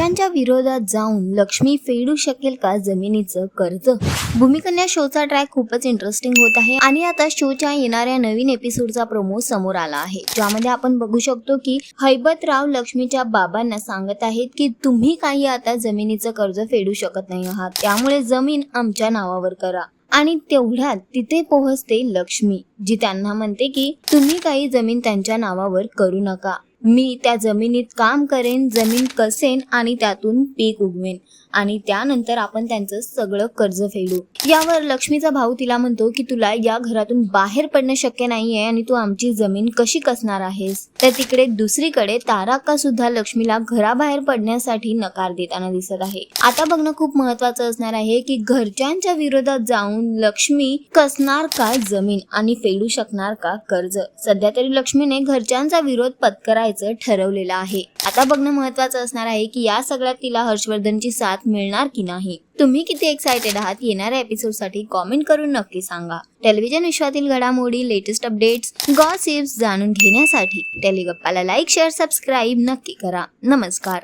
घरच्यांच्या विरोधात जाऊन लक्ष्मी फेडू शकेल का जमिनीचं कर्ज? भूमिकन्या शोचा ट्रॅक खूपच इंटरेस्टिंग होत आहे आणि आता शोच्या येणाऱ्या नवीन एपिसोडचा प्रोमो समोर आला आहे. ज्यामध्ये आपण बघू शकतो की हैबतराव लक्ष्मीच्या बाबांना सांगत आहेत की तुम्ही काही आता जमिनीचं कर्ज फेडू शकत नाही आहात. त्यामुळे जमीन आमच्या नावावर करा. आणि तेवढ्यात तिथे पोहोचते लक्ष्मी जी त्यांना म्हणते की तुम्ही काही जमीन त्यांच्या नावावर करू नका. मी त्या जमिनीत काम करेन जमीन कसेन आणि त्यातून पीक उगवेन. आणि त्यानंतर आपण त्यांचं सगळं कर्ज फेडू. यावर लक्ष्मीचा भाऊ तिला म्हणतो की तुला या घरातून बाहेर पडणं शक्य नाहीये आणि तू आमची जमीन कशी कसणार आहेस? तर तिकडे दुसरीकडे ताराका सुद्धा लक्ष्मीला घराबाहेर पडण्यासाठी नकार देताना दिसत आहे. आता बघणं खूप महत्वाचं असणार आहे की घरच्यांच्या विरोधात जाऊन लक्ष्मी कसणार का जमीन आणि फेडू शकणार का कर्ज? सध्या तरी लक्ष्मीने घरच्यांचा विरोध पत्करायचा ठरवलेलं आहे. आता बघणं महत्वाचं असणार आहे की या सगळ्यात तिला हर्षवर्धनची साथ मिळणार की नाही. तुम्ही किती एक्सायटेड आहात येणाऱ्या एपिसोडसाठी कॉमेंट करून नक्की सांगा. टेलिव्हिजन विश्वातील घडामोडी लेटेस्ट अपडेट्स गॉसिप्स जाणून घेण्यासाठी टेलिगप्पाला लाईक शेअर सबस्क्राईब नक्की करा. नमस्कार.